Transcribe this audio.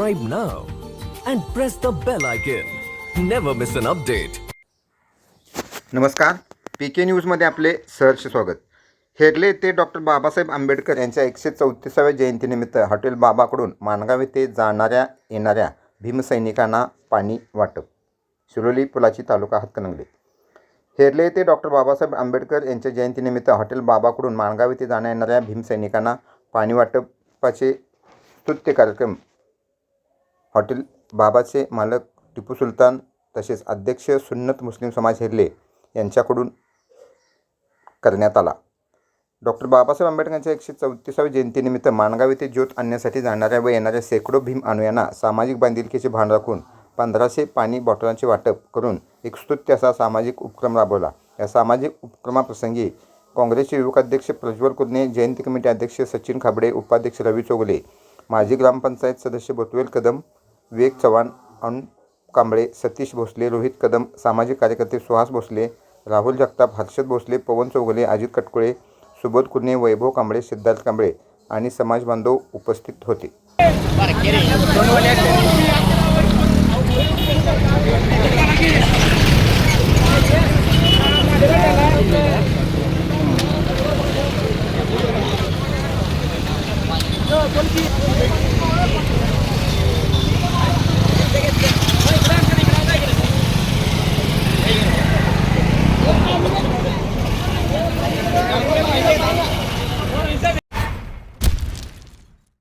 subscribe now and press the bell icon. Never miss an update. नमस्कार P K न्यूजमध्ये आपले सहर्ष स्वागत हेरले येथे डॉक्टर बाबासाहेब आंबेडकर यांच्या एकशे चौतीसाव्या जयंतीनिमित्त हॉटेल बाबाकडून माणगाव येथे जाणाऱ्या येणाऱ्या भीमसैनिकांना पाणी वाटप शिरोली पुलाची तालुका हातकणंगले हेरले येथे डॉक्टर बाबासाहेब आंबेडकर यांच्या जयंतीनिमित्त हॉटेल बाबाकडून माणगाव येथे जाण्या येणाऱ्या भीमसैनिकांना पाणी वाटपाचे स्तुत्य कार्यक्रम हॉटेल बाबाचे मालक टिपू सुलतान तसेच अध्यक्ष सुन्नत मुस्लिम समाज हिरले यांच्याकडून करण्यात आला. डॉक्टर बाबासाहेब आंबेडकरांच्या एकशे चौतीसाव्या जयंतीनिमित्त माणगाव येथे ज्योत आणण्यासाठी जाणाऱ्या व येणाऱ्या शेकडो भीम अनुयांना सामाजिक बांधिलकीचे भान राखून पंधराशे पाणी बॉटलांचे वाटप करून एक स्तुत्य असा सामाजिक उपक्रम राबवला. या सामाजिक उपक्रमाप्रसंगी काँग्रेसचे युवक अध्यक्ष प्रज्वल कुर्णे जयंती कमिटी अध्यक्ष सचिन खाबडे उपाध्यक्ष रवी चोगले माजी ग्रामपंचायत सदस्य बतवेल कदम विवेक चव्हाण अनु कांबळे सतीश भोसले रोहित कदम सामाजिक कार्यकर्ते सुहास भोसले राहुल जगताप हर्षद भोसले पवन चौगले अजित कटकुळे सुबोध कुर्णे वैभव कांबळे सिद्धार्थ कांबळे आणि समाज बांधव उपस्थित होते.